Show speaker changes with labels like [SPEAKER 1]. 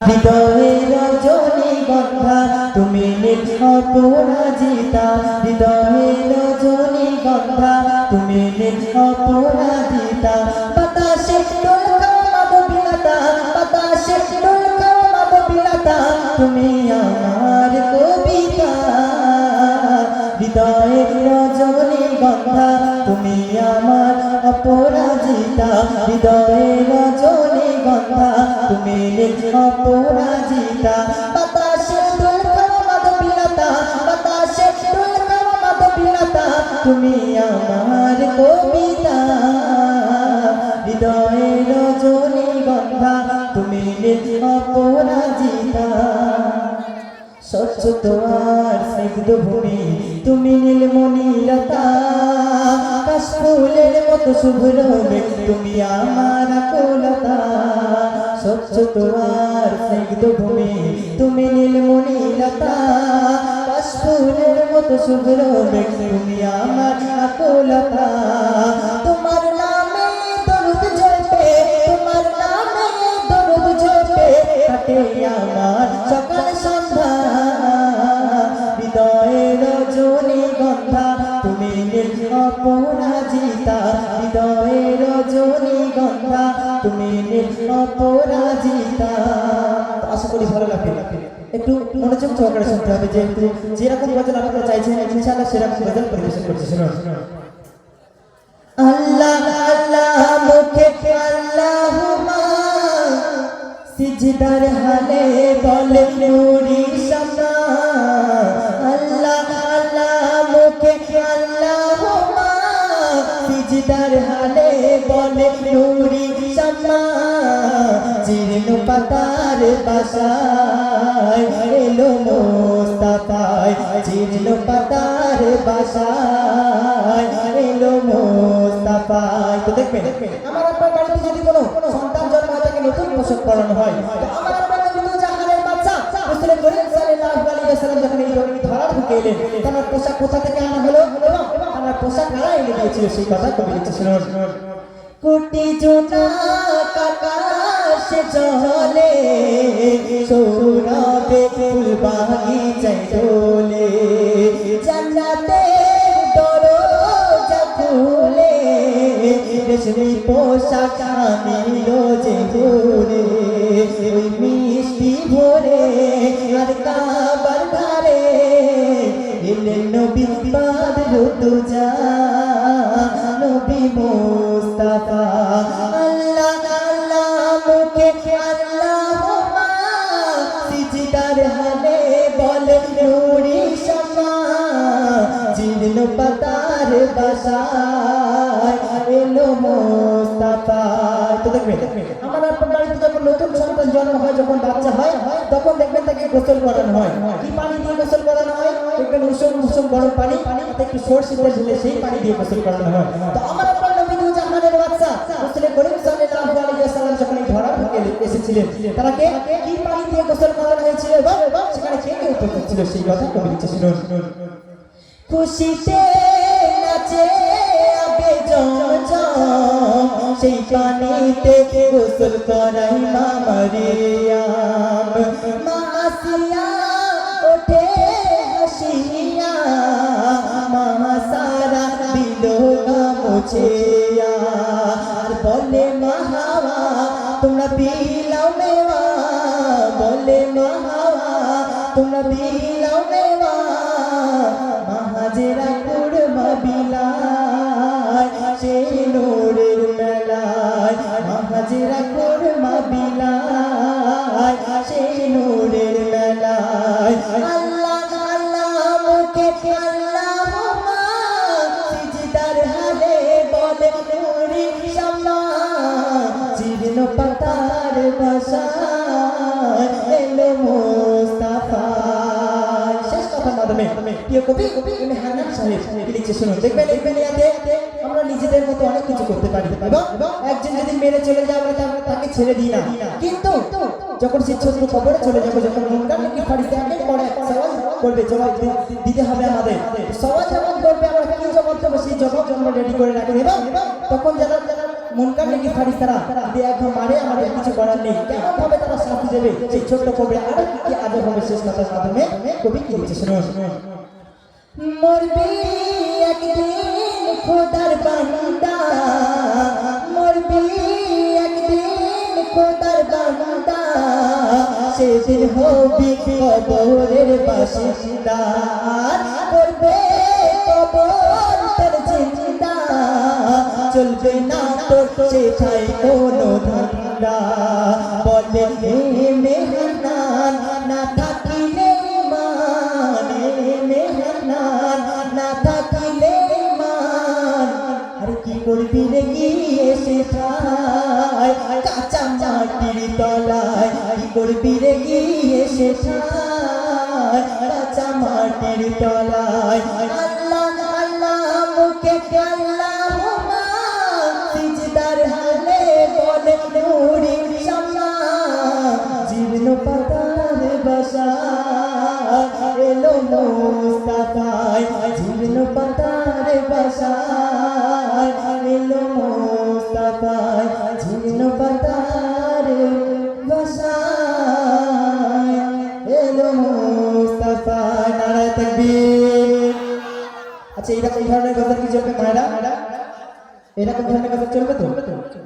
[SPEAKER 1] হৃদয়ের রজনী গন্ধা, তুমি নীল অপরাজিতা। হৃদয়ের রজনী গন্ধা, তুমি নীল অপরাজিতা। বাতাসে দোলকা মাধবীলতা বাতাসে দোলকা মাধবীলতা তুমি আমার কবিতা। হৃদয়ের রজনী গন্ধা, তুমি আমার অপরাজিতা। হৃদয়ের রজনী তুমি নিজ অপরাজিতা বাতাসে দোলকা মাধবীলতা, বাতাসে দোলকা মাধবীলতা, তুমি আমার কবিতা। হৃদয়ের রজনী গন্ধা, তুমি নিজ অপরাজিতা স্বচ্ছ তোমার স্নিগ্ধ ভূমি, তুমি নীলমণি লতা। কাশফুলের মতো শুভ্র তুমি আমার কোলতা স্বচ্ছ তোমার স্নিগ্ধ ভূমি, তুমি নীলমণি লতা কাশফুলের মতো শুভ্র তুমি আমার আকুলতা। তোমার নামে দরুদ ঝরবে তোমার নামে দরুদ ঝরবে কাটে আমার সকাল সন্ধ্যা। তুমি নীল অপরাজিতা আশা করি ভালো লাগবে। একটু মনোযোগ সহকারে শুনতে হবে যে যেরকম গজল আপনারা চাইছেন, ইনশাআল্লাহ সেরকম গজল পরিবেশন করছে শুনুন। আল্লাহ আল্লাহ, মুখে আল্লাহুমা, সিজদার হালে বলে নুরি সিজদার হালে বলে নুরি শামা জীর্ণ পাতার বাসায়, এলো মোস্তাফায় জীর্ণ পাতার বাসায়, এলো মোস্তাফায়। তো দেখবেন, আমার আপনার বাড়িতে যদি কোনো সন্তান জন্ম হয়, তাকে নতুন পোশাক পরানো হয় আমার আপনার নবী জাহানের বাচ্চা রাসূল করিম সাল্লাল্লাহু আলাইহি যখন এই ধরা ঢুকে এলেন পোশাক কোথা থেকে আনা হলো? তার পোশাক কারা এনে দিয়েছিল সেই কথা কবি লিখছে শুনুন কোটি জোনা আকাশে চলে সৌরভে ফুল বাগিচায় চলে জান্নাতে দরজা খুলে, রেশমি পোশাক আনিল যে ভোরে মিষ্টি ভোরে আর কাবার ধারে এলেন নবী সিজদার হালে বলে নুরি শামা জীর্ণ পাতার বাসায়, এলো মুস্তাফা। তো দেখবেন আমার আপনার বাড়িতে যখন নতুন সন্তান জন্ম হয়, যখন বাচ্চা হয়, তখন দেখবেন তাকে গোসল করানো হয়। কি পানি দিয়ে গোসল করানো হয়? দেখবেন উষম উষম গরম পানি, তাতে একটু সর্ষে তেল ঢেলে সেই পানি দিয়ে গোসল করানো হয়। তো আমার আপনার নবী জাহানের বাচ্চা, রাসূলের করিম সাল্লাল্লাহু আলাইহি ওয়াসাল্লাম যখন এই ধরা এসেছিলেন তারাকে কি? পানি দিয়ে গোসল করানো এবং সেখানে কে কে উপস্থিত ছিল সেই কথা কবি লিখছে শুনুন খুশিতে নাচে আবে সেই পানিতে গোসল করাই মা মারিয়াম মা সারা দিল মুছিয়া আর বলে মা হাওয়া তোমরা তোমরা বিলাও মেওয়া মাহাজেরা কুড়মা বিলায়, সেই নোরের মেলায় মাহাজেরা কুড়মা বিলায়, সেই নোরের মেলায়। আল্লাহ হালে বলে নুরি শামা জীর্ণ পাতার বাসায় মাধ্যমে প্রিয় কবি কবি হান্নান সাহেব লিখছে শুনুন, দেখবেন এই দুনিয়াতে আমরা নিজেদের মতো অনেক কিছু করতে পারি। এবং একজন যদি মেরে চলে যায়, আমরা তাকে ছেড়ে দিই না। কিন্তু যখন সে ছোট্ট কবরে চলে যাব, যখন মুন্ডার নাকি ফাড়িতে একের পর সওয়াল করবে, জবাব দিতে হবে আমাদের। সওয়াল যখন করবে আমরা কি জবাব দেবো? সেই জবাব আমরা রেডি করে রাখি, এবং তখন যারা মুনকার নাকি ফারিস্তারা যদি একদম মারে আমাদের কিছু করার নেই। কেমন ভাবে তারা শাস্তি দেবে? সেই ছোট্ট কবি আরও কি আজব হবে শেষ কথার মাধ্যমে কবি কি লিখছে শুনুন। মরবি একদিন খোদার বান্দা। মরবি সেদিন হবি কবরের বাসিন্দা। চলবে না তোর সেটাই কোনো ধান্দা। বলে মেহনান না থাকিলে মেহনান না থাকিলে মান। আরে কি করবি রে গিয়ে সেটাই কাঁচা মাটির তলায় কি করবি রে গিয়ে সেটাই কাঁচা মাটির তলায় এলো মুস্তাফায় জীবন পাতার বাসা এলো মুস্তাফায় জীবন পাতার বাসা এলো মুস্তাফায়, নারায় তাকবীর। আচ্ছা এরকম এই ধরনের কথা কি চলবে মায়েরা? এরকম ধরনের কথা চলবে তো?